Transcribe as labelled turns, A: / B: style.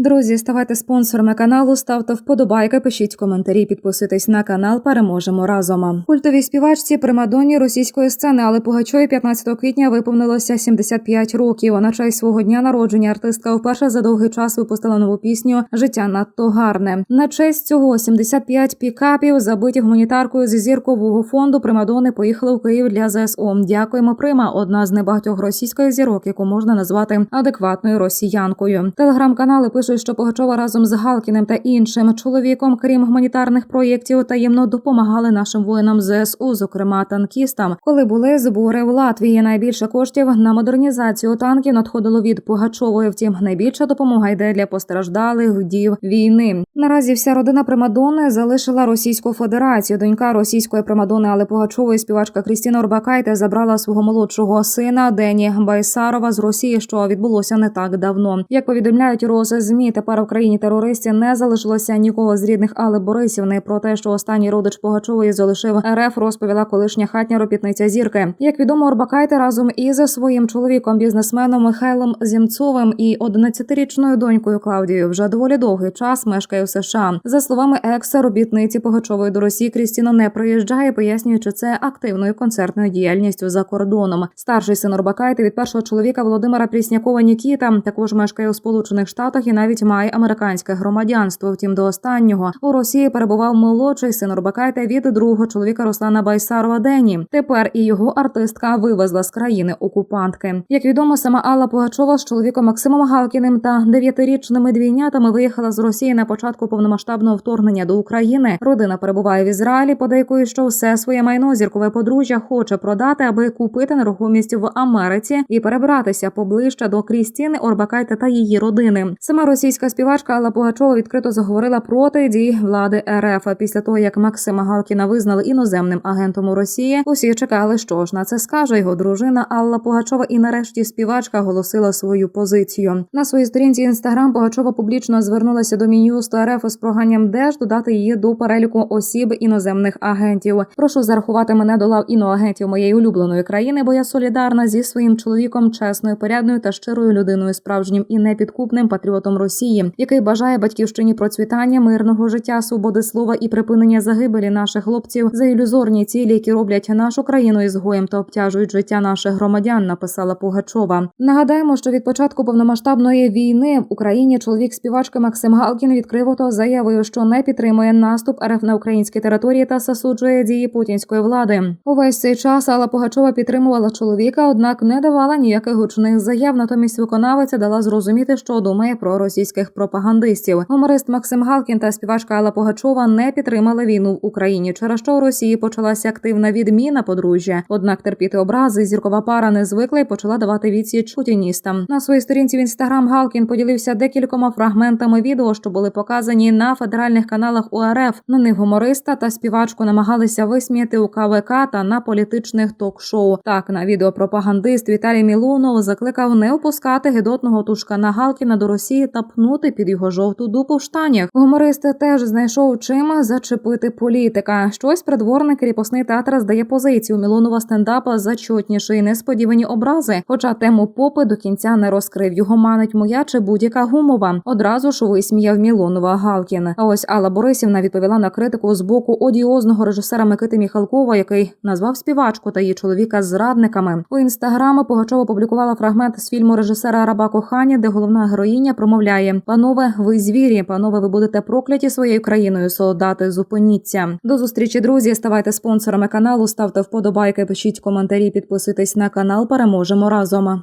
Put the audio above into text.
A: Друзі, ставайте спонсорами каналу, ставте вподобайки, пишіть коментарі, підписуйтесь на канал. Переможемо разом. Культовій співачці примадонні російської сцени, але Пугачові 15 квітня виповнилося 75 років. На честь свого дня народження артистка вперше за довгий час випустила нову пісню Життя надто гарне. На честь цього 75 пікапів, забиті гуманітаркою зі зіркового фонду Примадони поїхали в Київ для ЗСУ. Дякуємо, Прима, одна з небагатьох російських зірок, яку можна назвати адекватною росіянкою. Телеграм-канали пишуть, що Пугачова разом з Галкіним та іншим чоловіком, крім гуманітарних проєктів, таємно допомагали нашим воїнам ЗСУ, зокрема танкістам. Коли були збори в Латвії, найбільше коштів на модернізацію танків надходило від Пугачової. Втім, найбільша допомога йде для постраждалих вдів війни. Наразі вся родина Примадонни залишила Російську Федерацію. Донька російської Примадонни, але Пугачової співачка Крістіна Орбакайте забрала свого молодшого сина Дені Байсарова з Росії, що відбулося не так давно. Як повідомляють рози змі, тепер в країні терористів не залишилося нікого з рідних Алли Борисівни. Про те, що останній родич Пугачової залишив РФ, розповіла колишня хатня робітниця зірки. Як відомо, Орбакайте разом із своїм чоловіком, бізнесменом Михайлом Зімцовим і 11-річною донькою Клавдією вже доволі довгий час мешкає в США. За словами екса робітниці Пугачової до Росії, Крістіно не приїжджає, пояснюючи це активною концертною діяльністю за кордоном. Старший син Орбакайте від першого чоловіка Володимира Пріснякова Нікіта також мешкає у Сполучених Штатах і навіть має американське громадянство. Втім, до останнього у Росії перебував молодший син Орбакайте від другого чоловіка Руслана Байсарова Дені. Тепер і його артистка вивезла з країни окупантки. Як відомо, сама Алла Пугачова з чоловіком Максимом Галкіним та дев'ятирічними двійнятами виїхала з Росії на початку повномасштабного вторгнення до України. Родина перебуває в Ізраїлі. Подейкують, що все своє майно зіркове подружжя хоче продати, аби купити нерухомість в Америці і перебратися поближче до Крістіни Орбакайте та її родини. Сама російська співачка Алла Пугачова відкрито заговорила проти дій влади РФ. Після того як Максима Галкіна визнали іноземним агентом у Росії, усі чекали, що ж на це скаже його дружина Алла Пугачова. І нарешті співачка оголосила свою позицію. На своїй сторінці інстаграм Пугачова публічно звернулася до Мін'юсту РФ з проханням деж додати її до переліку осіб іноземних агентів. Прошу зарахувати мене до лав іноагентів моєї улюбленої країни, бо я солідарна зі своїм чоловіком, чесною, порядною та щирою людиною, справжнім і непідкупним патріотом Росії, який бажає батьківщині процвітання, мирного життя, свободи слова і припинення загибелі наших хлопців за ілюзорні цілі, які роблять нашу країну ізгоєм та обтяжують життя наших громадян. Написала Пугачова. Нагадаємо, що від початку повномасштабної війни в Україні чоловік співачки Максим Галкін відкрито заявив, що не підтримує наступ РФ на українській території та засуджує дії путінської влади. Увесь цей час Алла Пугачова підтримувала чоловіка, однак не давала ніяких гучних заяв. Натомість виконавиця дала зрозуміти, що думає про російських пропагандистів. Гуморист Максим Галкін та співачка Алла Пугачова не підтримали війну в Україні, через що у Росії почалася активна відміна подружжя. Однак терпіти образи зіркова пара не звикла і почала давати відсіч путіністам. На своїй сторінці в інстаграм Галкін поділився декількома фрагментами відео, що були показані на федеральних каналах УРФ. На них гумориста та співачку намагалися висміяти у КВК та на політичних ток-шоу. Так на відео пропагандист Віталій Мілонов закликав не опускати гидотного тушкана Галкіна до Росії та пнути під його жовту дупу в штанях. Гуморист теж знайшов чим зачепити політика. Щось придворний кріпосний театр здає позицію Мілонова стендапа зачутніші і несподівані образи. Хоча тему попи до кінця не розкрив. Його манить моя чи будь-яка гумова. Одразу ж висміяв Мілонова Галкін. А ось Алла Борисівна відповіла на критику з боку одіозного режисера Микити Міхалкова, який назвав співачку та її чоловіка зрадниками. У інстаграмі Пугачова публікувала фрагмент з фільму режисера Раба кохання, де головна героїня промовляє: Панове, ви звірі, панове, ви будете прокляті своєю країною. Солдати, зупиніться. До зустрічі, друзі. Ставайте спонсорами каналу, ставте вподобайки, пишіть коментарі, підписуйтесь на канал. Переможемо разом.